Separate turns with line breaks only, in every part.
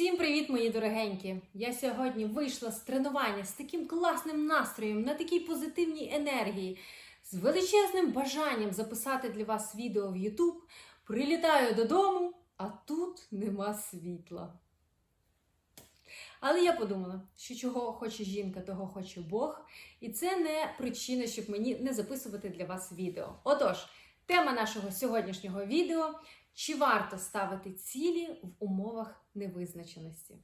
Всім привіт, мої дорогенькі! Я сьогодні вийшла з тренування з таким класним настроєм, на такій позитивній енергії, з величезним бажанням записати для вас відео в YouTube. Прилітаю додому, а тут нема світла. Але я подумала, що чого хоче жінка, того хоче Бог. І це не причина, щоб мені не записувати для вас відео. Отож, тема нашого сьогоднішнього відео чи варто ставити цілі в умовах невизначеності?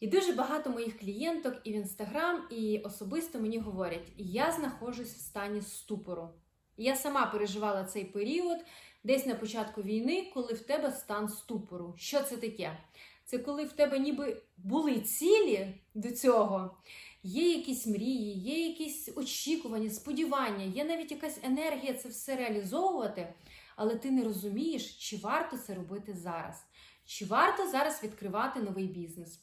І дуже багато моїх клієнток і в інстаграм, і особисто мені говорять: я знаходжусь в стані ступору. Я сама переживала цей період десь на початку війни, коли в тебе стан ступору. Що це таке? Це коли в тебе ніби були цілі до цього, є якісь мрії, є якісь очікування, сподівання, є навіть якась енергія це все реалізовувати, але ти не розумієш, чи варто це робити зараз, чи варто зараз відкривати новий бізнес.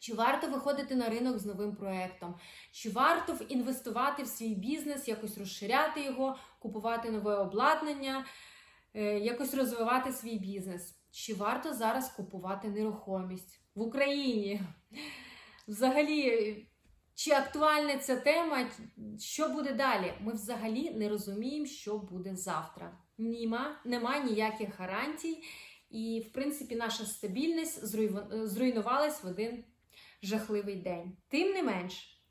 Чи варто виходити на ринок з новим проєктом? Чи варто інвестувати в свій бізнес, якось розширяти його, купувати нове обладнання, е, якось розвивати свій бізнес? Чи варто зараз купувати нерухомість в Україні? Взагалі, чи актуальна ця тема? Що буде далі? Ми взагалі не розуміємо, що буде завтра. Німа, нема ніяких гарантій, і, в принципі, наша стабільність зруйну- зруйнувалась в один жахливий день. Тим не менш,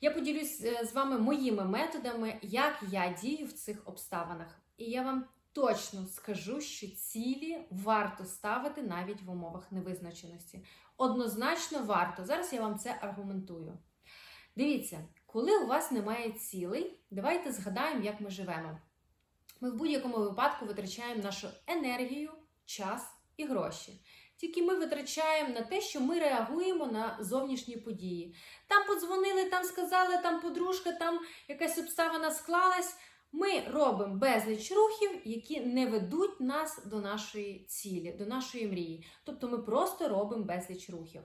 я поділюсь е, з вами моїми методами, як я дію в цих обставинах. І я вам точно скажу, що цілі варто ставити навіть в умовах невизначеності. Однозначно варто. Зараз я вам це аргументую. Дивіться, коли у вас немає цілей, давайте згадаємо, як ми живемо. Ми в будь-якому випадку витрачаємо нашу енергію, час і гроші. Тільки ми витрачаємо на те, що ми реагуємо на зовнішні події. Там подзвонили, там сказали, там подружка, там якась обставина склалась. Ми робимо безліч рухів, які не ведуть нас до нашої цілі, до нашої мрії. Тобто ми просто робимо безліч рухів.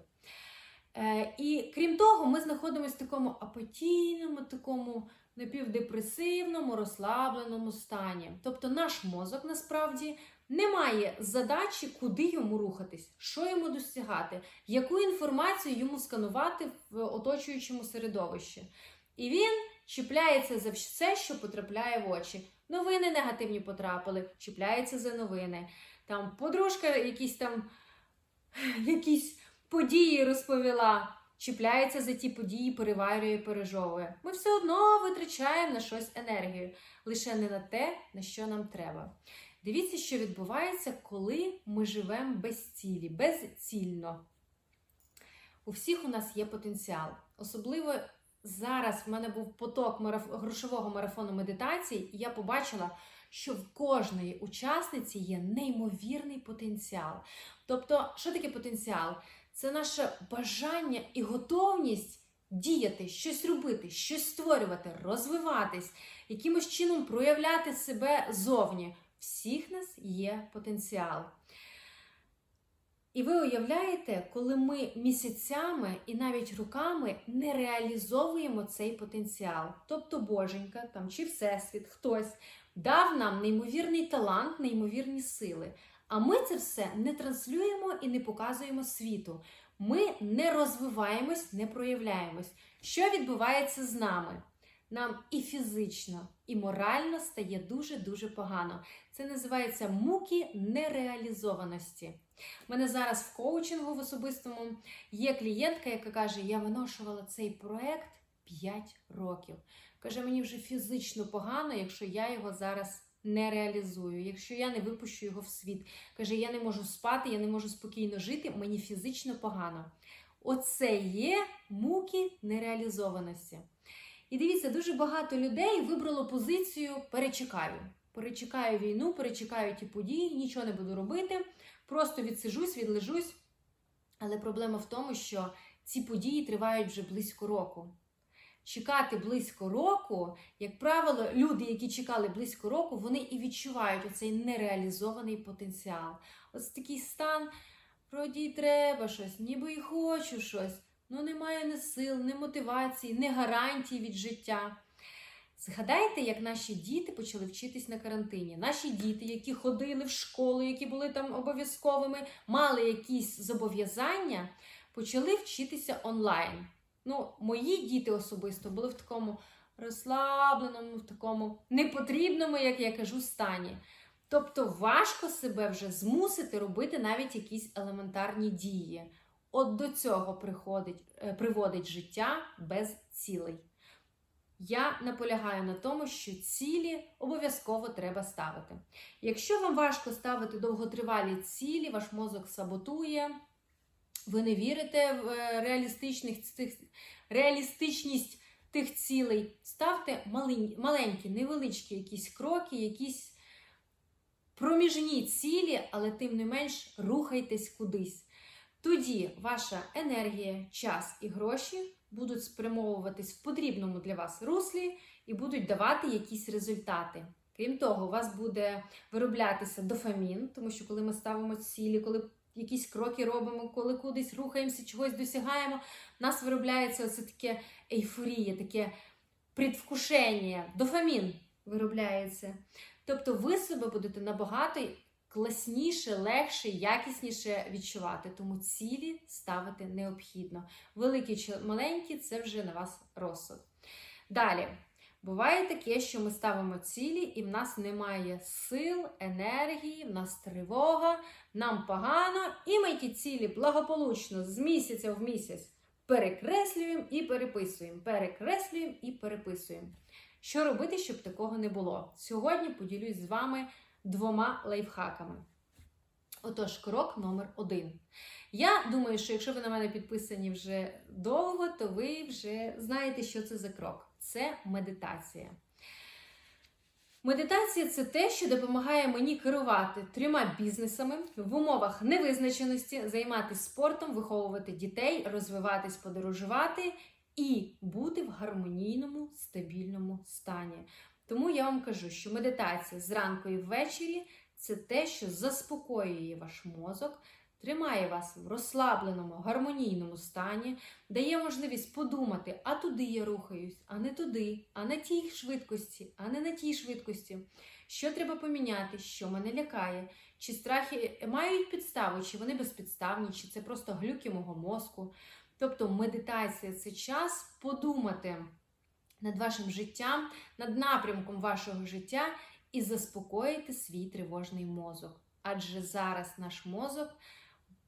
Е, і крім того, ми знаходимося в такому апатійному, такому напівдепресивному, розслабленому стані. Тобто наш мозок насправді не має задачі, куди йому рухатись, що йому досягати, яку інформацію йому сканувати в оточуючому середовищі. І він чіпляється за все, що потрапляє в очі. Новини негативні потрапили, чіпляється за новини. Там подружка якісь там якісь події розповіла, чіпляється за ті події, переварює, пережовує. Ми все одно витрачаємо на щось енергію, лише не на те, на що нам треба. Дивіться, що відбувається, коли ми живемо без цілі, безцільно. У всіх у нас є потенціал. Особливо зараз в мене був поток грошового марафону медитації, і я побачила, що в кожної учасниці є неймовірний потенціал. Тобто, що таке потенціал? Це наше бажання і готовність діяти, щось робити, щось створювати, розвиватись, якимось чином проявляти себе зовні. Всіх нас є потенціал. І ви уявляєте, коли ми місяцями і навіть руками не реалізовуємо цей потенціал. Тобто Боженька там, чи Всесвіт, хтось дав нам неймовірний талант, неймовірні сили. А ми це все не транслюємо і не показуємо світу. Ми не розвиваємось, не проявляємось. Що відбувається з нами? Нам і фізично, і морально стає дуже-дуже погано. Це називається муки нереалізованості. У мене зараз в коучингу в особистому є клієнтка, яка каже: Я виношувала цей проект 5 років. Каже, мені вже фізично погано, якщо я його зараз не реалізую, якщо я не випущу його в світ. Каже, я не можу спати, я не можу спокійно жити, мені фізично погано. Оце є муки нереалізованості. І дивіться, дуже багато людей вибрало позицію перечекаю. Перечекаю війну, перечекаю ті події, нічого не буду робити, просто відсижусь, відлежусь. Але проблема в тому, що ці події тривають вже близько року. Чекати близько року, як правило, люди, які чекали близько року, вони і відчувають оцей нереалізований потенціал. Ось такий стан, вроді й треба щось, ніби і хочу щось. Ну, немає ні сил, ні мотивації, ні гарантій від життя. Згадайте, як наші діти почали вчитись на карантині. Наші діти, які ходили в школу, які були там обов'язковими, мали якісь зобов'язання, почали вчитися онлайн. Ну, мої діти особисто були в такому розслабленому, в такому непотрібному, як я кажу, стані. Тобто важко себе вже змусити робити навіть якісь елементарні дії. От до цього приходить, е, приводить життя без цілей. Я наполягаю на тому, що цілі обов'язково треба ставити. Якщо вам важко ставити довготривалі цілі, ваш мозок саботує, ви не вірите в е, реалістичних цих, реалістичність тих цілей, ставте малень- маленькі, невеличкі якісь кроки, якісь проміжні цілі, але тим не менш рухайтесь кудись. Тоді ваша енергія, час і гроші будуть спрямовуватись в потрібному для вас руслі і будуть давати якісь результати. Крім того, у вас буде вироблятися дофамін, тому що коли ми ставимо цілі, коли якісь кроки робимо, коли кудись рухаємося, чогось досягаємо, в нас виробляється оце таке ейфорія, таке предвкушення, дофамін виробляється. Тобто ви себе будете набагато класніше, легше, якісніше відчувати. Тому цілі ставити необхідно. Великі чи маленькі це вже на вас розсуд. Далі. Буває таке, що ми ставимо цілі, і в нас немає сил, енергії, в нас тривога, нам погано, і ми ті цілі благополучно з місяця в місяць перекреслюємо і переписуємо. Перекреслюємо і переписуємо. Що робити, щоб такого не було? Сьогодні поділюсь з вами двома лайфхаками. Отож, крок номер один. Я думаю, що якщо ви на мене підписані вже довго, то ви вже знаєте, що це за крок. Це медитація. Медитація це те, що допомагає мені керувати трьома бізнесами в умовах невизначеності, займатися спортом, виховувати дітей, розвиватись, подорожувати і бути в гармонійному, стабільному стані. Тому я вам кажу, що медитація зранку і ввечері це те, що заспокоює ваш мозок, тримає вас в розслабленому, гармонійному стані, дає можливість подумати, а туди я рухаюсь, а не туди, а на тій швидкості, а не на тій швидкості. Що треба поміняти, що мене лякає, чи страхи мають підставу, чи вони безпідставні, чи це просто глюки мого мозку. Тобто медитація це час подумати над вашим життям, над напрямком вашого життя і заспокоїти свій тривожний мозок. Адже зараз наш мозок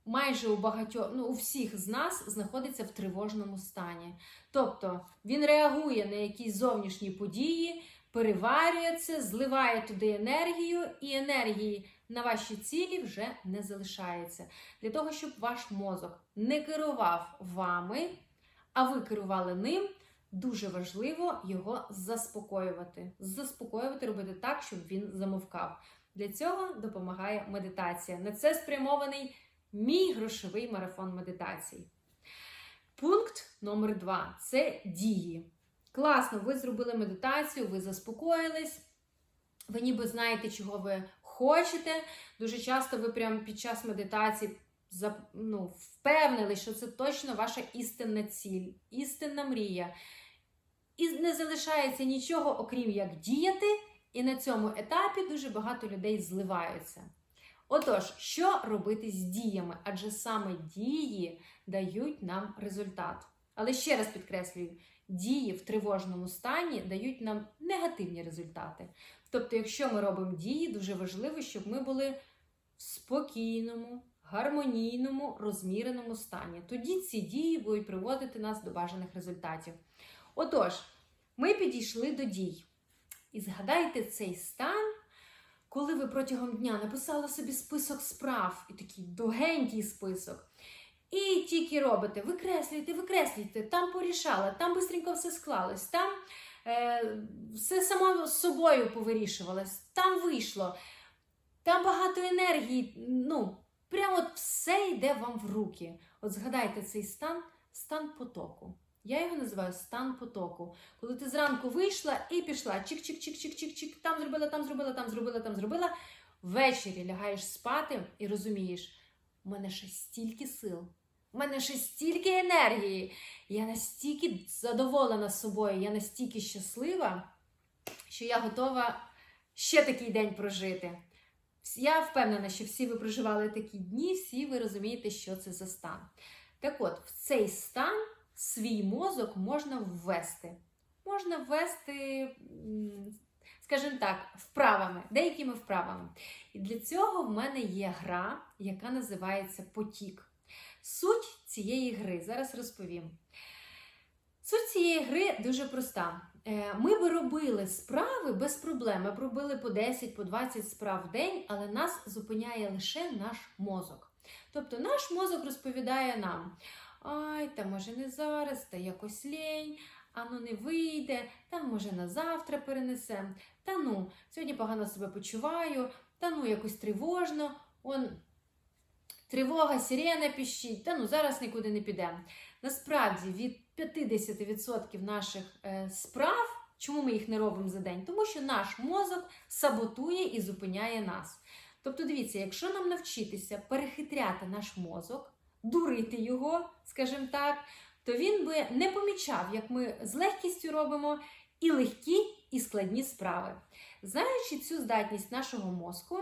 майже у багатьох, ну у всіх з нас знаходиться в тривожному стані. Тобто він реагує на якісь зовнішні події, переварює це, зливає туди енергію, і енергії на ваші цілі вже не залишається. Для того, щоб ваш мозок не керував вами, а ви керували ним. Дуже важливо його заспокоювати. Заспокоювати, робити так, щоб він замовкав. Для цього допомагає медитація. На це спрямований мій грошовий марафон медитацій. Пункт номер два це дії. Класно, ви зробили медитацію, ви заспокоїлись, ви ніби знаєте, чого ви хочете. Дуже часто ви прямо під час медитації ну, впевнили, що це точно ваша істинна ціль, істинна мрія. І не залишається нічого, окрім як діяти, і на цьому етапі дуже багато людей зливаються. Отож, що робити з діями? Адже саме дії дають нам результат. Але ще раз підкреслюю, дії в тривожному стані дають нам негативні результати. Тобто, якщо ми робимо дії, дуже важливо, щоб ми були в спокійному, гармонійному, розміреному стані. Тоді ці дії будуть приводити нас до бажаних результатів. Отож, ми підійшли до дій. І згадайте цей стан, коли ви протягом дня написали собі список справ, і такий довгенький список. І тільки робите, викреслюйте, викреслюйте, там порішали, там бистренько все склалось, там е, все само з собою повирішувалось, там вийшло, там багато енергії. ну, Прямо от все йде вам в руки. От згадайте цей стан, стан потоку. Я його називаю стан потоку. Коли ти зранку вийшла і пішла, чик-чик-чик-чик-чик-чик, там зробила, там зробила, там зробила, там зробила. Ввечері лягаєш спати і розумієш, у мене ще стільки сил, у мене ще стільки енергії. Я настільки задоволена собою, я настільки щаслива. що я готова ще такий день прожити. Я впевнена, що всі ви проживали такі дні, всі ви розумієте, що це за стан. Так от, в цей стан свій мозок можна ввести. Можна ввести, скажімо так, вправами, деякими вправами. І для цього в мене є гра, яка називається Потік. Суть цієї гри зараз розповім. Суть цієї гри дуже проста. Е, Ми би робили справи без проблем. Ми б робили по 10, по 20 справ в день, але нас зупиняє лише наш мозок. Тобто наш мозок розповідає нам: ай, та може не зараз, та якось лінь, а ну не вийде, та може на завтра перенесемо, та ну, сьогодні погано себе почуваю, та ну якось тривожно, он тривога, сирена піщить, та ну зараз нікуди не підемо. Насправді від 50% наших е, справ, чому ми їх не робимо за день? Тому що наш мозок саботує і зупиняє нас. Тобто, дивіться, якщо нам навчитися перехитряти наш мозок, дурити його, скажімо так, то він би не помічав, як ми з легкістю робимо і легкі, і складні справи. Знаючи цю здатність нашого мозку,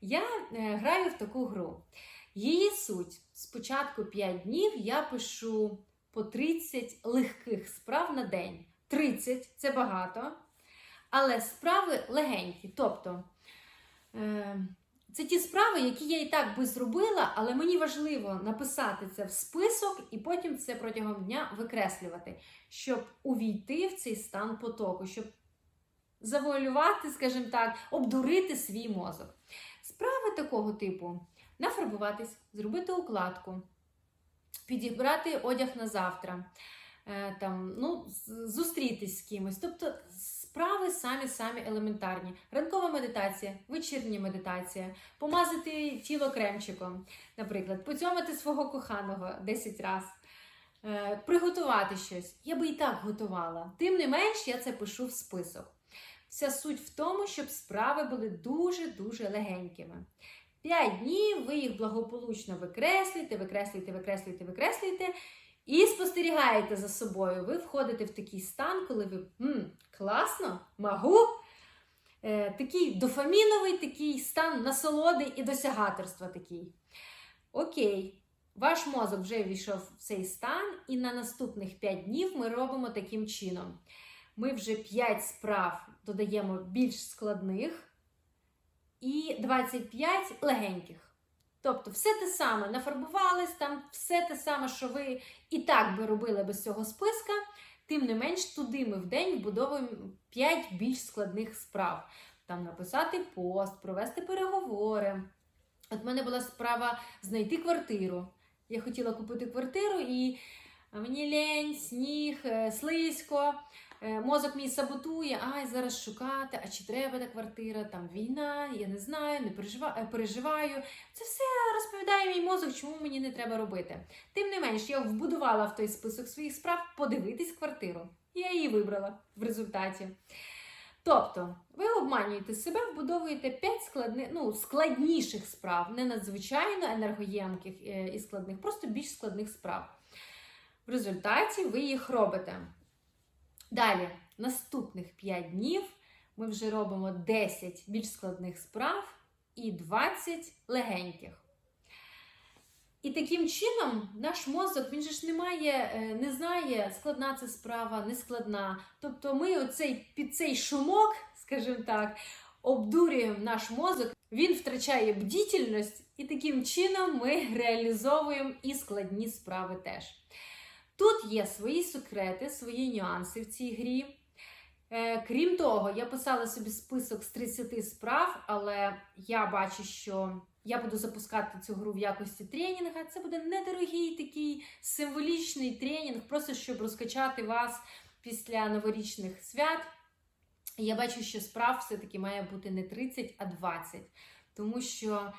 я е, граю в таку гру. Її суть спочатку 5 днів я пишу по 30 легких справ на день. 30 це багато, але справи легенькі. Тобто е, це ті справи, які я і так би зробила, але мені важливо написати це в список і потім це протягом дня викреслювати, щоб увійти в цей стан потоку, щоб завуалювати, скажімо так, обдурити свій мозок. Справи такого типу нафарбуватись, зробити укладку, підібрати одяг на завтра, е, там, ну, з- зустрітись з кимось. Тобто справи самі-самі елементарні. Ранкова медитація, вечірня медитація, помазати тіло кремчиком, наприклад, поцьомати свого коханого 10 разів. Е, Приготувати щось. Я би і так готувала. Тим не менш, я це пишу в список. Вся суть в тому, щоб справи були дуже-дуже легенькими. П'ять днів ви їх благополучно викреслюєте, викреслюєте, викреслюєте, викреслюєте і спостерігаєте за собою. Ви входите в такий стан, коли ви «М, класно, магу. Е, такий дофаміновий такий стан насолоди і досягаторства такий. Окей. Ваш мозок вже війшов в цей стан, і на наступних 5 днів ми робимо таким чином. Ми вже 5 справ додаємо більш складних і 25 легеньких. Тобто, все те саме нафарбувались, там все те саме, що ви і так би робили без цього списка. Тим не менш, туди ми в день вбудовуємо 5 більш складних справ. Там написати пост, провести переговори. От в мене була справа знайти квартиру. Я хотіла купити квартиру, і мені лень, сніг, е, слизько. Е, Мозок мій саботує, ай, зараз шукати, а чи треба та квартира, там війна, я не знаю, не переживаю, е, переживаю. Це все розповідає мій мозок, чому мені не треба робити. Тим не менш, я вбудувала в той список своїх справ подивитись квартиру. Я її вибрала в результаті. Тобто, ви обманюєте себе, вбудовуєте 5 складни, ну, складніших справ, не надзвичайно енергоємких е, і складних, просто більш складних справ. В результаті ви їх робите. Далі, наступних 5 днів ми вже робимо 10 більш складних справ і 20 легеньких. І таким чином наш мозок він же ж не має, е, не знає, складна це справа, не складна. Тобто ми оцей, під цей шумок, скажімо так, обдурюємо наш мозок, він втрачає бдітельність, і таким чином ми реалізовуємо і складні справи теж. Тут є свої секрети, свої нюанси в цій грі. Е, Крім того, я писала собі список з 30 справ, але я бачу, що я буду запускати цю гру в якості тренінга. Це буде недорогий такий символічний тренінг, просто щоб розкачати вас після новорічних свят. Я бачу, що справ все-таки має бути не 30, а 20. Тому що,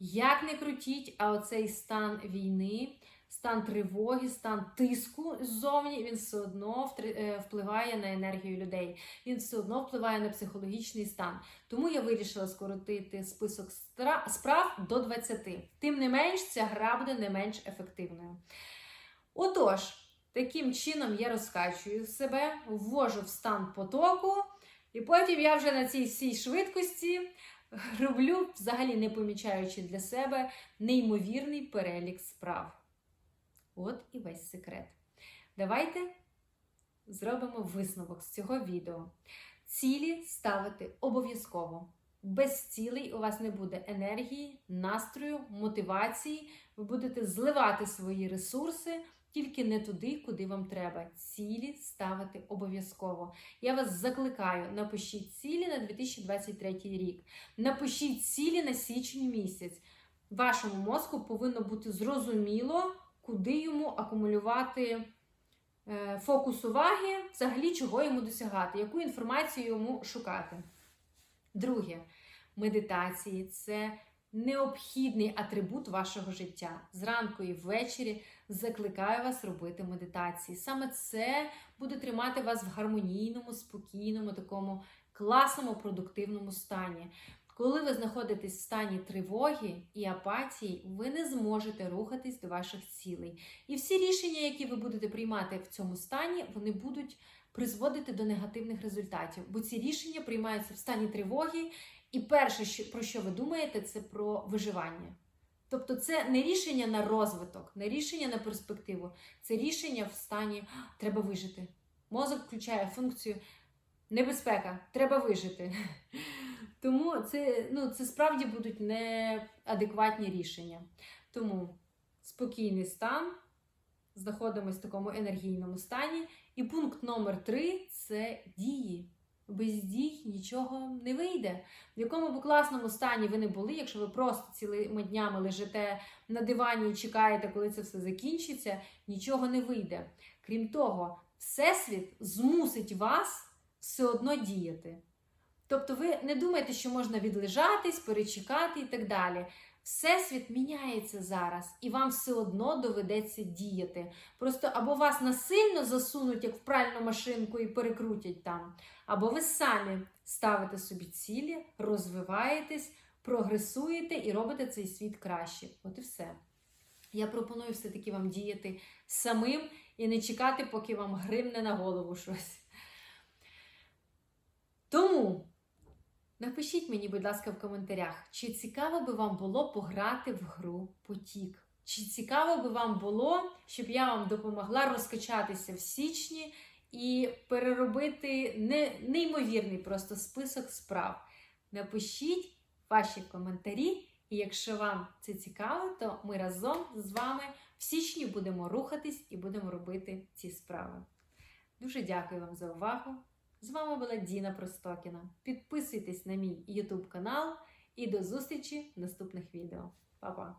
як не крутіть, а оцей стан війни, стан тривоги, стан тиску ззовні, він все одно е, впливає на енергію людей. Він все одно впливає на психологічний стан. Тому я вирішила скоротити список справ до 20. Тим не менш, ця гра буде не менш ефективною. Отож, таким чином я розкачую себе, ввожу в стан потоку, І потім я вже на цій всій швидкості роблю, взагалі не помічаючи для себе, неймовірний перелік справ. От і весь секрет. Давайте зробимо висновок з цього відео. Цілі ставити обов'язково. Без цілей у вас не буде енергії, настрою, мотивації. Ви будете зливати свої ресурси тільки не туди, куди вам треба. Цілі ставити обов'язково. Я вас закликаю, напишіть цілі на 2023 рік. Напишіть цілі на січень місяць. Вашому мозку повинно бути зрозуміло, куди йому акумулювати е, фокус уваги, взагалі чого йому досягати, яку інформацію йому шукати. Друге, медитації це необхідний атрибут вашого життя. Зранку і ввечері закликаю вас робити медитації. Саме це буде тримати вас в гармонійному, спокійному, такому класному, продуктивному стані. Коли ви знаходитесь в стані тривоги і апатії, ви не зможете рухатись до ваших цілей. І всі рішення, які ви будете приймати в цьому стані, вони будуть призводити до негативних результатів, бо ці рішення приймаються в стані тривоги, і перше, про що ви думаєте, це про виживання. Тобто це не рішення на розвиток, не рішення на перспективу, це рішення в стані треба вижити. Мозок включає функцію небезпека, треба вижити. Тому це, ну, це справді будуть неадекватні рішення. Тому спокійний стан, знаходимося в такому енергійному стані. І пункт номер три це дії. Без дій нічого не вийде. В якому б класному стані ви не були, якщо ви просто цілими днями лежите на дивані і чекаєте, коли це все закінчиться, нічого не вийде. Крім того, Всесвіт змусить вас все одно діяти. Тобто ви не думаєте, що можна відлежатись, перечекати і так далі. Всесвіт міняється зараз, і вам все одно доведеться діяти. Просто або вас насильно засунуть, як в пральну машинку, і перекрутять там, або ви самі ставите собі цілі, розвиваєтесь, прогресуєте і робите цей світ краще. От і все. Я пропоную все-таки вам діяти самим і не чекати, поки вам гримне на голову щось. Тому. Напишіть мені, будь ласка, в коментарях, чи цікаво би вам було пограти в гру Потік? Чи цікаво би вам було, щоб я вам допомогла розкачатися в січні і переробити не, неймовірний просто список справ? Напишіть ваші коментарі, і якщо вам це цікаво, то ми разом з вами в січні будемо рухатись і будемо робити ці справи. Дуже дякую вам за увагу! З вами була Діна Простокіна. Підписуйтесь на мій YouTube канал і до зустрічі в наступних відео. Па-па!